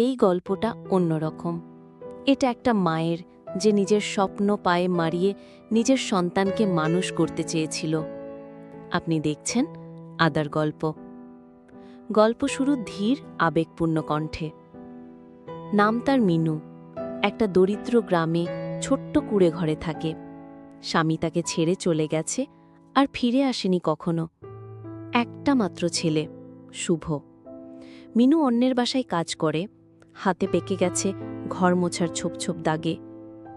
এই গল্পটা অন্যরকম। এটা একটা মায়ের যে নিজের স্বপ্ন পায়ে মারিয়ে নিজের সন্তানকে মানুষ করতে চেয়েছিল। আপনি দেখছেন আদার গল্প। গল্প শুরু ধীর, আবেগপূর্ণ কণ্ঠে। নাম তার মিনু। একটা দরিদ্র গ্রামে ছোট্ট কুড়ে ঘরে থাকে। স্বামী তাকে ছেড়ে চলে গেছে আর ফিরে আসেনি কখনো। একটা মাত্র ছেলে, শুভ। মিনু অন্যের বাসায় কাজ করে। হাতে পেকে গেছে ঘর মোছার ছোপ ছোপ দাগে।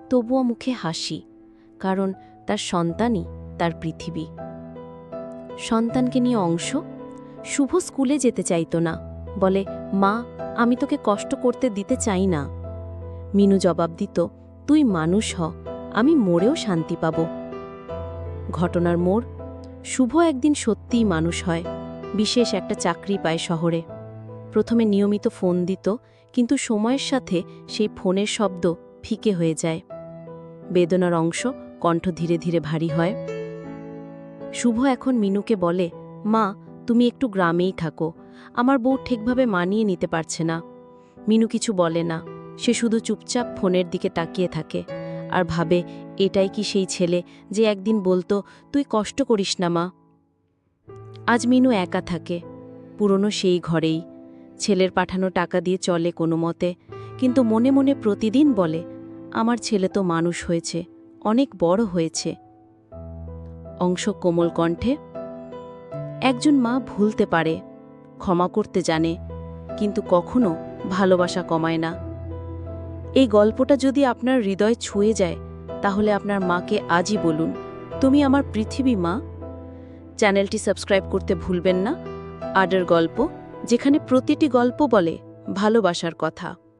তবুও মুখে হাসি, কারণ তার সন্তানই তার পৃথিবী। সন্তানকে নিয়ে অংশ, শুভ স্কুলে যেতে চাইতো না। বলে, মা, আমি তোকে কষ্ট করতে দিতে চাই না। মিনু জবাব দিত, তুই মানুষ হ, আমি মরেও শান্তি পাব। ঘটনার মোড়, শুভ একদিন সত্যিই মানুষ হয়, বিশেষ একটা চাকরি পায় শহরে। প্রথমে নিয়মিত ফোন দিত কিন্তু সময়ের সাথে সেই ফোনের শব্দ ফিকে হয়ে যায়। বেদনার অংশ কণ্ঠ ধীরে ধীরে ভারী হয়। শুভ এখন মিনুকে বলে, মা, তুমি একটু গ্রামেই থাকো। আমার বউ ঠিকভাবে মানিয়ে নিতে পারছে না। মিনু কিছু বলে না। সে শুধু চুপচাপ ফোনের দিকে তাকিয়ে থাকে। আর ভাবে, এটাই কি সেই ছেলে যে একদিন বলতো, তুই কষ্ট করিস না, মা। আজ মিনু একা থাকে। পুরনো সেই ঘরেই। ছেলের পাঠানো টাকা দিয়ে চলে কোনো মতে, কিন্তু মনে মনে প্রতিদিন বলে, আমার ছেলে তো মানুষ হয়েছে, অনেক বড় হয়েছে। অংশ কোমল কণ্ঠে, একজন মা ভুলতে পারে, ক্ষমা করতে জানে, কিন্তু কখনো ভালোবাসা কমায় না। এই গল্পটা যদি আপনার হৃদয় ছুঁয়ে যায়, তাহলে আপনার মাকে আজই বলুন, তুমি আমার পৃথিবী মা। চ্যানেলটি সাবস্ক্রাইব করতে ভুলবেন না। আডার গল্প যেখানে প্রতিটি গল্প বলে ভালোবাসার কথা।